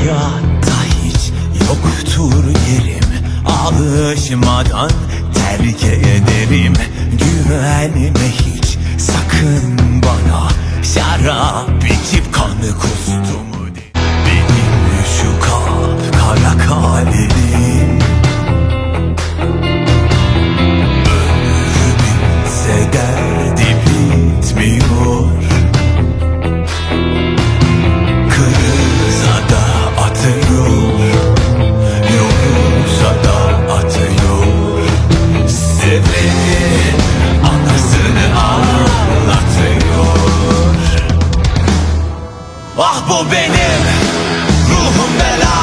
Hayatta hiç yoktur yerim. Alışmadan terk ederim Güvenme hiç Ah bu benim ruhum bela.